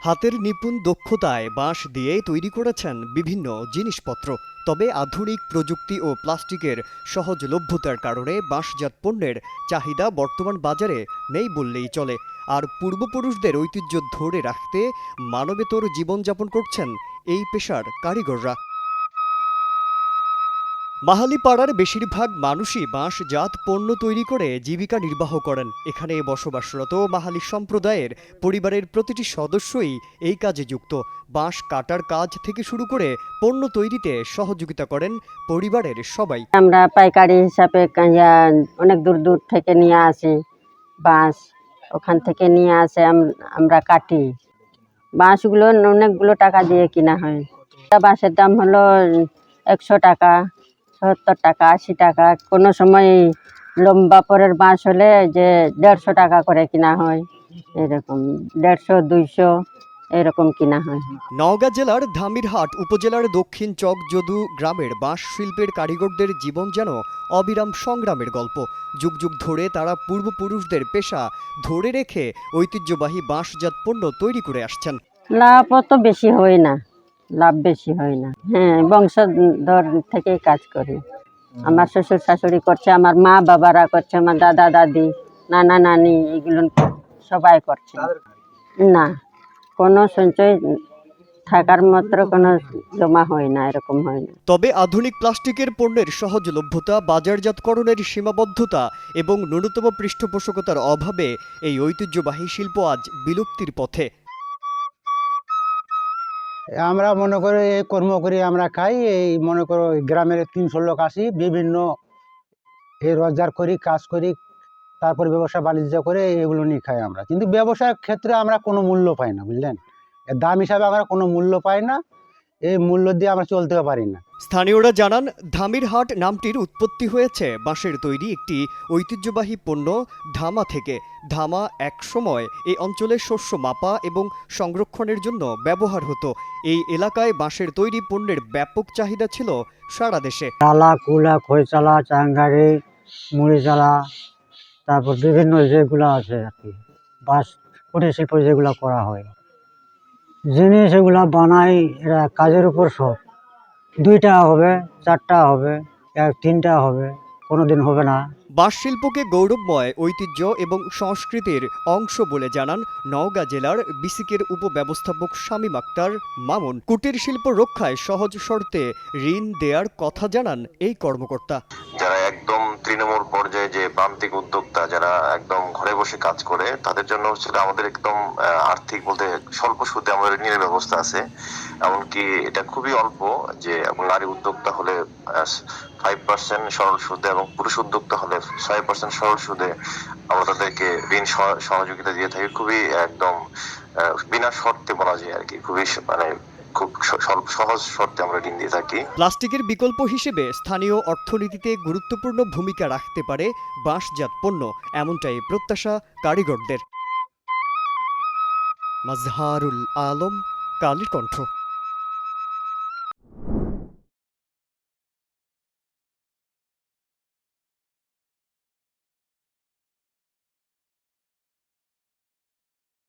হাতের নিপুণ দক্ষতায় বাঁশ দিয়ে তৈরি করেছেন বিভিন্ন জিনিসপত্র। তবে আধুনিক প্রযুক্তি ও প্লাস্টিকের সহজলভ্যতার কারণে বাঁশজাত পণ্যের চাহিদা বর্তমান বাজারে নেই বললেই চলে। আর পূর্বপুরুষদের ঐতিহ্য ধরে রাখতে মানবেতর জীবনযাপন করছেন এই পেশার কারিগররা। মাহালি পাড়ার বেশিরভাগ মানুষই বাঁশজাত পণ্য তৈরি করে জীবিকা নির্বাহ করেন। এখানে বসবাসরত মাহালি সম্প্রদায়ের পরিবারের প্রতিটি সদস্যই এই কাজে যুক্ত। বাঁশ কাটার কাজ থেকে শুরু করে পণ্য তৈরিতে সহযোগিতা করেন পরিবারের সবাই। আমরা পাইকারি হিসাবে অনেক দূর দূর থেকে নিয়ে আসি বাঁশ। ওখান থেকে নিয়ে আসে আম- আমরা কাটি। বাঁশগুলো অনেকগুলো টাকা দিয়ে কিনা হয়। বাঁশের দাম হলো একশো টাকা। সত্তর টাকা আশি টাকা কোনো সময় লম্বা পরের বাঁশ হলে যে দেড়শো টাকা করে কিনা হয় এরকম দেড়শো দুইশো এরকম কিনা হয়। নওগাঁ জেলার ধামিরহাট উপজেলার দক্ষিণ চক যদু গ্রামের বাঁশ শিল্পের কারিগরদের জীবন যেন অবিরাম সংগ্রামের গল্প। যুগ যুগ ধরে তারা পূর্বপুরুষদের পেশা ধরে রেখে ঐতিহ্যবাহী বাঁশজাত পণ্য তৈরি করে আসছেন। লাভ অত বেশি হয় না। লাভ বেশি হয় না। হ্যাঁ বংশধর থেকে কাজ করি। আমার শ্বশুর শাশুড়ি করছে আমার মা বাবারা করছে আমার দাদা দাদি নানা নানি এগুলো সবাই করছে। না কোনো সঞ্চয় থাকার মাত্র কোনো জমা হয় না এরকম হয় না। তবে আধুনিক প্লাস্টিকের পণ্যের সহজলভ্যতা বাজারজাতকরণের সীমাবদ্ধতা এবং ন্যূনতম পৃষ্ঠপোষকতার অভাবে এই ঐতিহ্যবাহী শিল্প আজ বিলুপ্তির পথে। আমরা মনে করি এই কর্ম করি, আমরা খাই। এই মনে করো গ্রামের তিনশো লোক আসি, বিভিন্ন এই রোজগার করি, কাজ করি, তারপর ব্যবসা, বাণিজ্য করে এগুলো নিয়ে খাই আমরা। কিন্তু ব্যবসার ক্ষেত্রে আমরা কোনো মূল্য পাই না, বুঝলেন? দাম হিসাবে আমরা কোনো মূল্য পাই না। এই মূল্য দিয়ে আমরা চলতে পারি না। স্থানীয়রা জানান ধামিরহাট নামটির উৎপত্তি হয়েছে। বাঁশের তৈরি একটি ঐতিহ্যবাহী পণ্য ধামা থেকে। ধামা এক সময় এই অঞ্চলে শস্য মাপা এবং সংরক্ষণের জন্য ব্যবহার হতো। এই এলাকায় বাঁশের তৈরি পণ্যের ব্যাপক চাহিদা ছিল সারা দেশে। চালা কুলা খৈচালা চাঙ্গারি মুড়ি চালা তারপর বিভিন্ন যেগুলো আছে আর কি। কুটির শিল্প যেগুলো করা হয়। জিনিস এগুলা বানাই এরা কাজের উপর সব দুইটা হবে চারটা হবে এক তিনটা হবে কোনো দিন হবে না। বাঁশ শিল্পকে গৌরবময় ঐতিহ্য এবং সংস্কৃতির অংশ বলে জানান নওগাঁ জেলার বিসিকের উপব্যবস্থাপক শামীম আক্তার মামুন। কুটির শিল্প রক্ষায় সহজ শর্তে ঋণ দেওয়ার কথা জানান এই কর্মকর্তা। যারা একদম তৃণমূল পর্যায়ে যে প্রান্তিক উদ্যোক্তা যারা একদম ঘরে বসে কাজ করে, তাদের জন্য হচ্ছে আমাদের একদম আর্থিক বলতে স্বল্প সুদে আমাদের ঋণের ব্যবস্থা আছে। এমনকি এটা খুবই অল্প যে নারী উদ্যোক্তা হলে ফাইভ পার্সেন্ট সরল সুদে এবং পুরুষ উদ্যোক্তা হলে ছয় পার্সেন্ট সরল সুদে আমরা তাদেরকে ঋণ সহ- সহযোগিতা দিয়ে থাকি। খুবই একদম বিনা শর্তে বলা যায় আর কি। খুবই মানে খুব সহজ শর্তে আমরা ঋণ দিয়ে থাকি। প্লাস্টিকের বিকল্প হিসেবে স্থানীয় অর্থনীতিতে গুরুত্বপূর্ণ ভূমিকা রাখতে পারে বাঁশজাত পণ্য, এমনটাই প্রত্যাশা কারিগরদের। মাজহারুল আলম, কালীর কণ্ঠ।